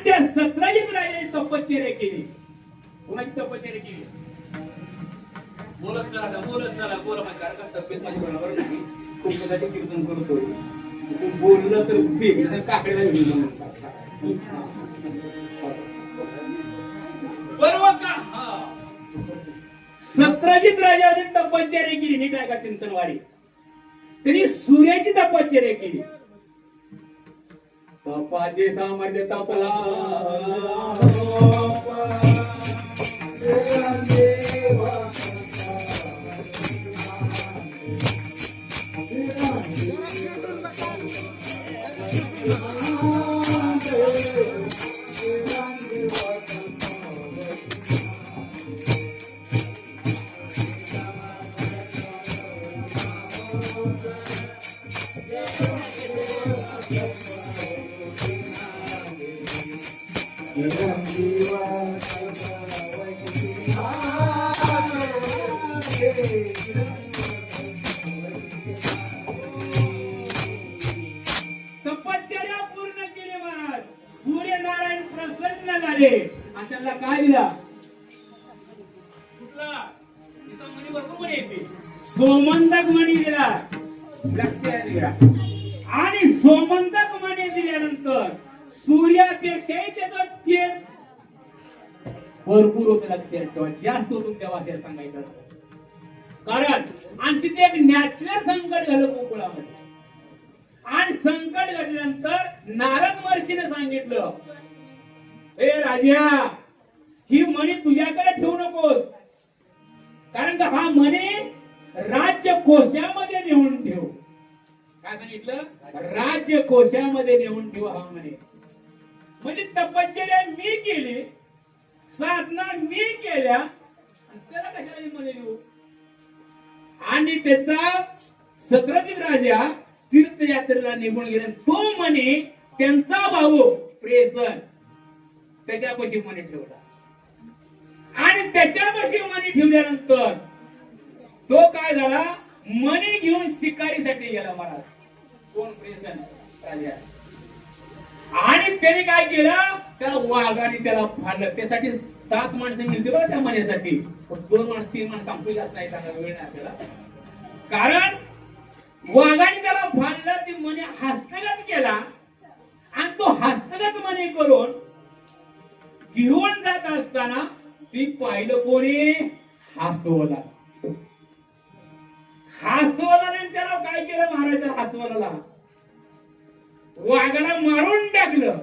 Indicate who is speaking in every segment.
Speaker 1: आणि त्या सतराजित राजाने तपश्चर्या केली कोणाची तपश्चर्या केली बोलत चला बोलत चला बोला माझी कारण तब्येत माझी बरोबर नाही कीर्तन करतो बोललं तर ठीक बरोबर का हा सत्राजित राजाने तपश्चर्या केली नीट आहे का चिंतनवारी त्यांनी सूर्याची तपश्चर्या केली तपाचे सामर्थ्य तपला. तपश्चर्या सोमंतक मणी दिला. लक्षात घ्या आणि सोमंतक मणी दिल्यानंतर सूर्यापेक्षाही त्याचं तेज. भरपूर होतं लक्षात ठेवा जास्त तुमच्या त्या सांगायचं. कारण आणि तिथे एक नॅचरल संकट झालं गोकुळामध्ये. आणि संकट घडल्यानंतर नारद महर्षीने सांगितलं हे राजा ही मणी तुझ्याकडे ठेवू नकोस. कारण का हा म्हणे राज्य कोशामध्ये नेऊन ठेव. काय सांगितलं? राज्य कोशामध्ये नेऊन ठेव हा म्हणे. म्हणजे तपश्चर्या मी केली साधना मी केल्या त्याला कशाला म्हणे देऊ आणि त्याचा सत्रजित राजा तीर्थयात्रेला निघून गेला. तो म्हणे त्यांचा भाऊ प्रेसन त्याच्यापाशी मने ठेवला. आणि त्याच्यापाशी मनी ठेवल्यानंतर तो काय झाला? मनी घेऊन शिकारीसाठी गेला महाराज कोण? प्रेसन राजा आणि त्याने काय केलं? त्या वाघाने त्याला फाडलं. त्यासाठी सात माणसं मिळते बरं त्या मण्यासाठी. दोन माणसं तीन माणसं संपली जात नाही सांगा वेळ नाही आपल्याला. कारण वाघाने त्याला फाडलं ती मणी हस्तगत केला. आणि तो हस्तगत मणी करून घेऊन जात असताना ती पाहिलं कोणी? हासवला हासवला त्याला काय केलं महाराज? हासवला वाघाला मारून टाकलं.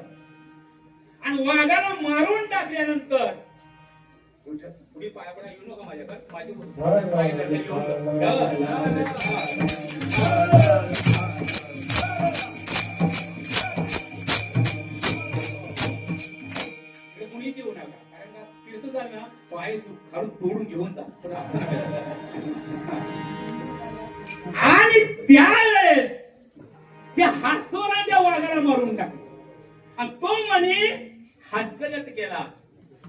Speaker 1: आणि वाघाला मारून टाकल्यानंतर पुढे पाया पडा येऊ नका माझ्याकडे. माझी आणि त्यावेळेस त्या हास्यवराच्या वाघाला मारून टाकलं. आणि तो म्हणे हस्तगत केला.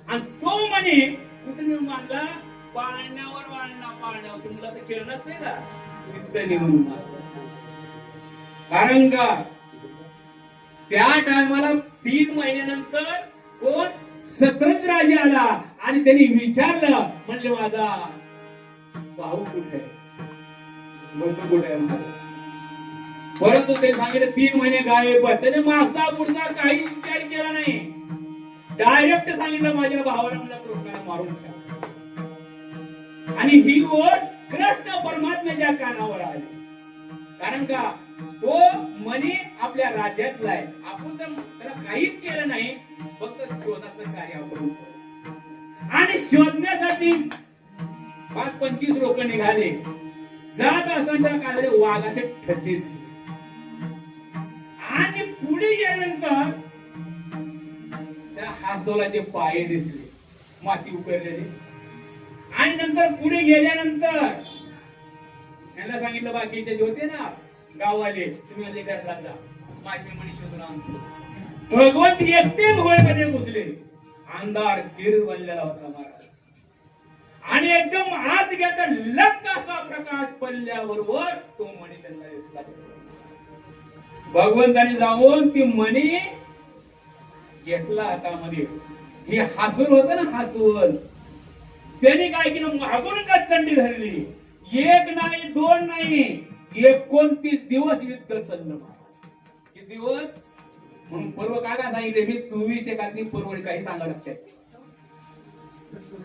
Speaker 1: आणि तो म्हणे कुठे मी मानला पाळण्यावर वाळणा पाळण्यावर तुम्हाला असं खेळ नसते का? तिथं कारण का? त्या टायमाला तीन महिन्यानंतर कोण? सतरंज राजा आला आणि त्यांनी विचारलं म्हणले माझा भाऊ कुठे आहे? बंधू कुठे परंतु ते सांगितलं तीन महिने गायब त्याने मागचा पुढचा काही विचार केला नाही. डायरेक्ट सांगितलं माझ्या भावाला मला कृष्णाने मारून टाक. आणि ही ओढ कृष्ण परमात्म्याच्या कानावर आली. कारण का? तो मनी आपल्या राज्यातला आहे. आपण तर त्याला काहीच केलं नाही फक्त शोधाचं कार्य आपण आणि शोधण्यासाठी पाच पंचवीस लोक निघाले. जात असताना काढले वाघाचे ठसेच. आणि पुढे गेल्यानंतर त्या हासोलाचे पाय दिसले. माती उकरलेले आणि नंतर पुढे गेल्यानंतर त्यांना सांगितलं बाकीचे जे होते ना गाववाले तुम्ही माझे आणतो. भगवंत एकटे घुसले अंधार होता महाराज. आणि एकदम आत तर लक्क असा प्रकाश पडल्याबरोबर तो मणी त्यांना दिसला. भगवंताने जाऊन ती मणी घेतला हातामध्ये. हे हासून होत ना हासून. त्याने काय केलं? मागून गच्चंडी धरली. एक नाही दोन नाही. एकोणतीस दिवस युद्ध चाललं महाराज. किती दिवस? म्हणून पर्व काय काय सांगितले? मी चोवीस एकाची पर्व काही सांगा लक्षात.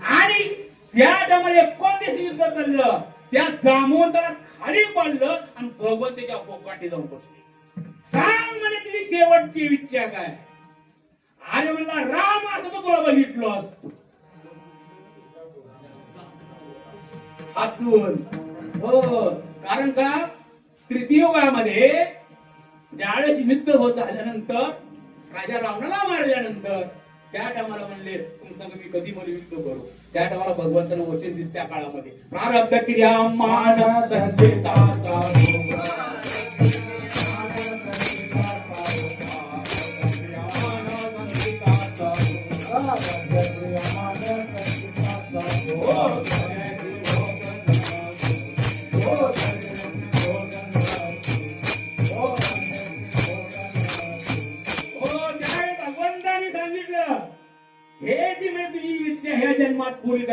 Speaker 1: आणि त्या टायमाला एकोणतीस युद्ध चाललं त्या जामोदरात खाली पडलं आणि भगवंतीच्या पोकाटी जाऊन बसले सांग म्हणे तुझी शेवटची इच्छा काय? अरे म्हणला राम असं तो तुला बघितलो असतो. हसून. हो. कारण का? तृतीय युगामध्ये ज्यावेळेस युद्ध होत झाल्यानंतर राजा रावणाला मारल्यानंतर त्या टायमाला म्हणले तुम मी कधी मला युद्ध करू? त्या टायमाला भगवंतानं वचन दिले त्या काळामध्ये. प्रारब्ध क्रिया मान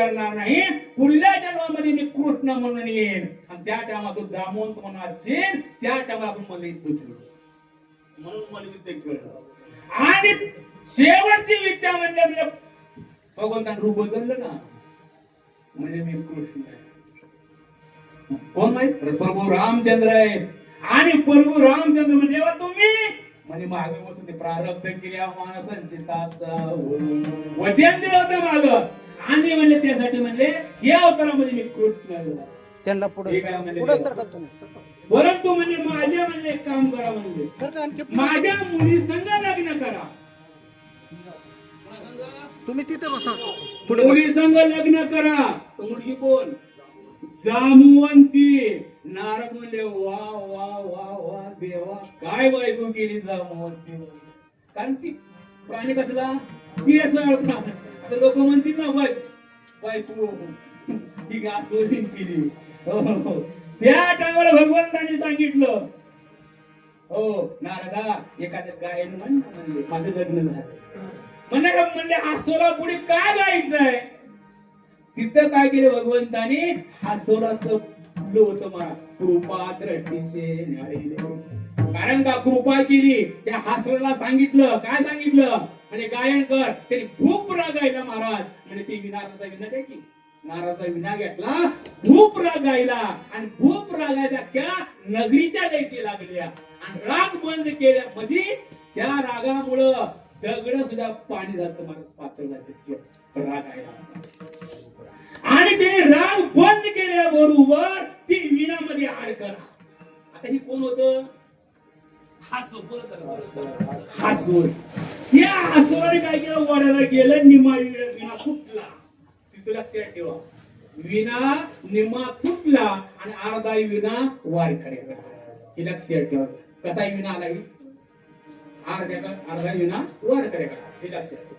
Speaker 1: करणार नाही. पुढल्या जन्मामध्ये मी कृष्ण म्हणून येईन. आणि त्या टायमा तू जामवंत म्हणणार असशील त्या टायमाला आपण मला युद्ध म्हणून मला ते कळलं आणि शेवटची विचार म्हणजे म्हणजे भगवंतान रूप बदललं ना? म्हणजे मी कृष्ण आहे. कोण माहीत? प्रभू रामचंद्र आहे. आणि प्रभू रामचंद्र म्हणजे तुम्ही? म्हणजे मागे बसून ते प्रारब्ध क्रिया मानसंचिताचा वचन दिलं होतं माग. आणि म्हणले त्यासाठी म्हणले या अवतारामध्ये मी कृष्ण.
Speaker 2: त्यांना पुढे? सरका तुम्ही.
Speaker 1: परंतु म्हणजे माझ्या म्हणजे एक काम करा म्हणजे
Speaker 2: सरका आणखी पुढं
Speaker 1: माझ्या मुली संग लग्न करा.
Speaker 2: तुम्ही तिथे बसा. पुढे
Speaker 1: मुली संग लग्न करा. तो मुलगी कोण? जामवंती. नारद म्हणले वा वा वा वा देवा काय बायको केली जामवंती कारण ती प्राणी कसला? ती असं तर लोक म्हणतील ना वय बायको ही गासवलीन केली हो, हो, हो, त्या टायमाला भगवंताने सांगितलं. हो नारदा एखाद्या गायन म्हण म्हणले माझं लग्न झालं. म्हणले म्हणले हा सोला पुढे काय गायचंय? तिथं काय केलं भगवंताने? हा सोलाचं फुलं होतं मला कृपा द्रष्टीचे न्याय कारण का कृपा केली. त्या हासराला सांगितलं. काय सांगितलं? आणि गायन कर. त्यांनी खूप राग गायला महाराज. आणि ती विनाराचा विना काय की. नाराचा विना घेतला. खूप राग गायला आणि खूप रागाच्या त्या नगरीच्या दैकी लागल्या. आणि राग बंद केल्या. म्हणजे त्या रागामुळं दगड सुद्धा पाणी जातं मला पातळ राग आयला आणि ते राग बंद केल्याबरोबर ती विनामध्ये आड करा. आता ही कोण होत? हासूर या हासूराने काय केलं? वाड्याला गेलं निमा विना फुटला. तिथे लक्षात ठेवा. विना निमा फुटला आणि अर्धा विना वार खरे हे लक्षात ठेवा. कसा विना आला? अर्ध्या अर्धा विना वार करे हे लक्षात ठेवा.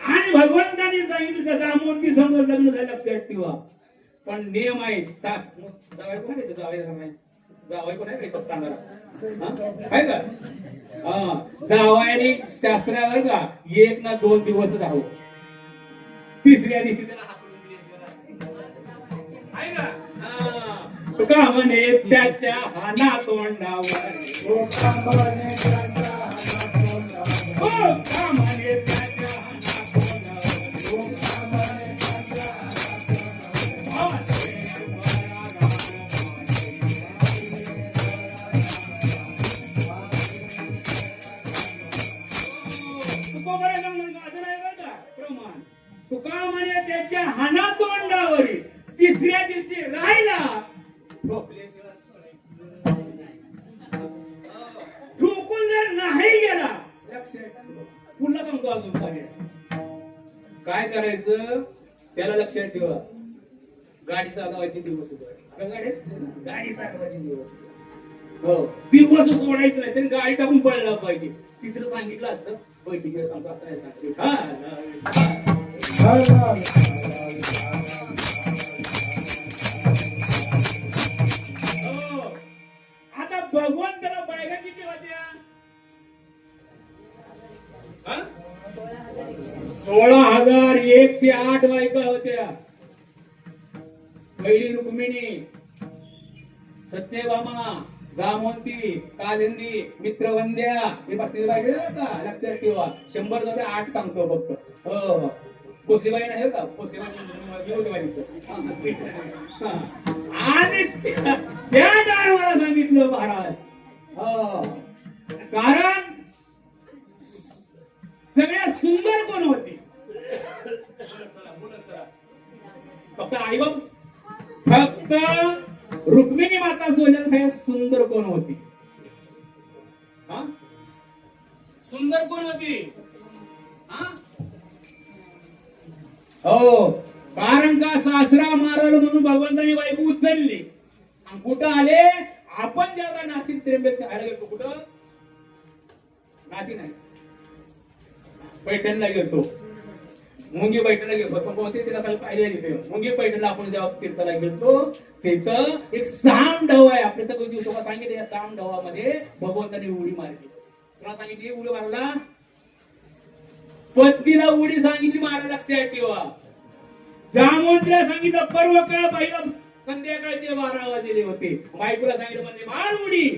Speaker 1: आणि भगवंताने सांगितलं त्याचा जामवंती समोर लग्न झालं लक्षात ठेवा. पण नियम आहे सास. जावाय कोण आहे जावाय नाही जावाय पण आहे का? तांदळा आहे का हा. जावायने शास्त्रावर का एक ना दोन दिवस राहू तिसऱ्या दिवशी त्याला आहे का तुका म्हणे त्याच्या हाना तोंडावर का म्हणे त्याच्या तुका म्हणे त्याच्या हाना तोंडावरी तिसऱ्या दिवशी राहिला. ठोकून जर नाही गेला पुन्हा सांगतो अजून काय करायचं? त्याला लक्षात ठेवा. गाडी चालवायची दिवस गाडी गाडी चालवायची दिवस हो. दिवस सोडायचं नाही तरी गाडी टाकून पळला पाहिजे. तिसरं सांगितलं असतं. बैठकीला सांगतो आता नाही सांगतो आता भगवंताला बायका किती होत्या? सोळा हजार एकशे आठ बायका होत्या. पहिली रुक्मिणी सत्यभामा गामवंती कालिंदी मित्रवंद्या हे बाकी पाहिजे का? लक्षात ठेवा. शंभर जाऊ आठ सांगतो फक्त. हो हो. नाही हो का? पोचली आणि त्या टायमाला सांगितलं महाराज. हो. कारण सगळ्यात सुंदर कोण होती? फक्त आई बाप? फक्त रुक्मिणी माता सोनल साहेब सुंदर कोण होती? हा? सुंदर कोण होती? हा? हो कारण का सासरा मारल म्हणून भगवंतानी बायको उचलली? आणि कुठं आले? आपण जेव्हा नाशिक त्र्यंबक आले गेलो कुठं? नाशिक नाही. पैठणला गेलो मुंगी पैठणला गेलो पण कोणते तिला सगळं पाहिले तिथे. मुंगी पैठणला आपण जेव्हा तीर्थाला गेलतो तिथं एक साम ढव आहे. आपल्या सगळं तुम्हाला सांगितलं या साम ढवामध्ये भगवंताने उडी मारली. तुला सांगितली? उडी मारला पत्नीला उडी सांगितली मारा लक्षात ठेवा. जामोंतला सांगितलं पर्व काळ पहिला संध्याकाळचे बारा वाजलेले होते. बायकोला सांगितलं म्हणजे मार उडी.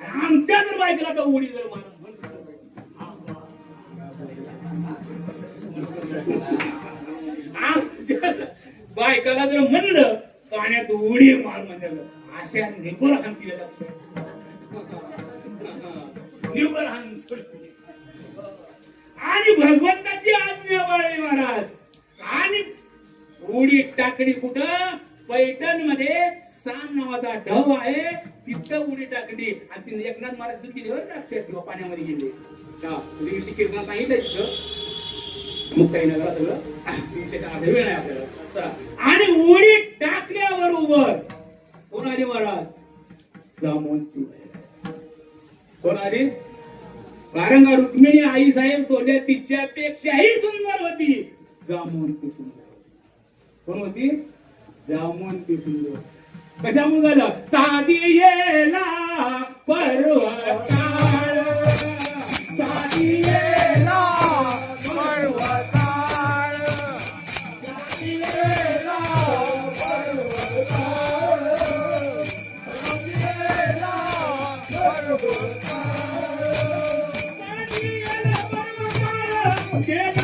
Speaker 1: आमच्या जर बायकोला तर उडी जर मार बायकाला जर म्हणलं पाण्यात उडी मार म्हणलं अशा निबर हाणतील निबर हान आणि भगवंताची आज्ञा बाळी महाराज. आणि उडी टाकडी कुठं? पैठणमध्ये सान नावाचा ढव आहे. तिथं उडी टाकली. आणि तिने एकनाथ महाराज दुखी देवर लक्षात ठेवा पाण्यामध्ये गेले. दिवशी कीर्तन सांगितलं तिथं. मुक्ताई नगरा सगळं वेळ नाही आपल्याला. आणि उडी टाकल्याबरोबर कोण आली महाराज? जामवंती कोण आली? कारण रुक्मिणी आई साहेब सोडल्या तिच्यापेक्षाही सुंदर होती. जामवंती सुंदर. कोण होती? जामवंती सुंदर कशामुळे झालं? साधी येला परवा साधी येला Okay.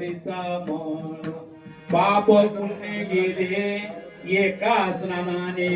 Speaker 1: अंतरीचा मन पाप पुण्य गेले एका स्नानाने